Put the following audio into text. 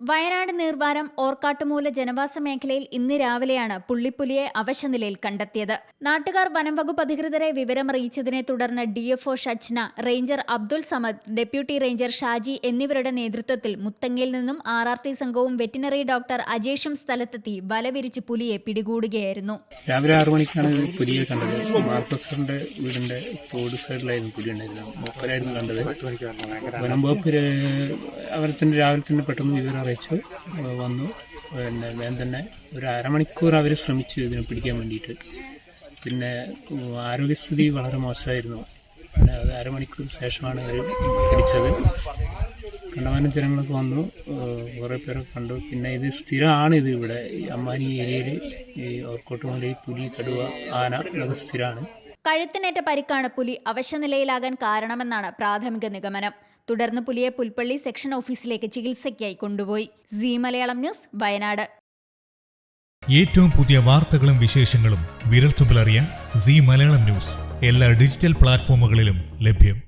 വയനാട് നീർവാരം ഓർക്കാട്ടുമൂല ജനവാസ മേഖലയിൽ ഇന്ന് രാവിലെയാണ് പുള്ളിപ്പുലിയെ അവശനിലയിൽ കണ്ടെത്തിയത്. നാട്ടുകാർ വനംവകുപ്പ് അധികൃതരെ വിവരമറിയിച്ചതിനെ തുടർന്ന് DFO Shajna ranger Abdul Samad deputy ranger Shaji എന്നിവരുടെ നേതൃത്വത്തിൽ മുത്തങ്ങയിൽ നിന്നും ആർ ആർ ടി സംഘവും വെറ്റിനറി ഡോക്ടർ അജേഷും സ്ഥലത്തെത്തി വലവിരിച്ച് പുലിയെ പിടികൂടുകയായിരുന്നു. രാവിലെ ആറു മണിക്കാണ് പുലിയെ കണ്ടത്. മാർക്കസറിന്റെ വീടിന്റെ തോട് സൈഡിലായിരുന്നു പുലി ഉണ്ടായിരുന്നത്. കണ്ടത്. വനം വകുപ്പ് അവർ തന്നെ രാവിലെ തന്നെ പെട്ടെന്ന് വിവരം അറിയിച്ചു. വന്നു. പിന്നെ വേഗം തന്നെ ഒരു അരമണിക്കൂർ അവർ ശ്രമിച്ചു ഇതിനെ പിടിക്കാൻ വേണ്ടിയിട്ട്. പിന്നെ ആരോഗ്യസ്ഥിതി വളരെ മോശമായിരുന്നു. പിന്നെ അത് അരമണിക്കൂർ ശേഷമാണ് അവർ പിടിച്ചത്. കണ്ടമാനം ജനങ്ങളൊക്കെ വന്നു. കുറേ പേരൊക്കെ കണ്ടു. പിന്നെ ഇത് സ്ഥിരമാണ് ഇത് ഇവിടെ. അമ്മാനി ഏരിയയിൽ ഈ ഓർക്കോട്ടുമല ഈ പുലി കടുവ ആന അത് സ്ഥിരമാണ്. കഴുത്തിനേറ്റ പരിക്കാണ് പുലി അവശനിലയിലാകാൻ കാരണമെന്നാണ് പ്രാഥമിക നിഗമനം. തുടർന്ന് പുലിയെ പുൽപ്പള്ളി സെക്ഷൻ ഓഫീസിലേക്ക് ചികിത്സയ്ക്കായി കൊണ്ടുപോയി. C Malayalam news Wayanad. ഏറ്റവും പുതിയ വാർത്തകളും വിശേഷങ്ങളും വിരൽത്തുമ്പിലറിയാൻ സി മലയാളം ന്യൂസ്. എല്ലാ ഡിജിറ്റൽ പ്ലാറ്റ്ഫോമുകളിലും ലഭ്യം.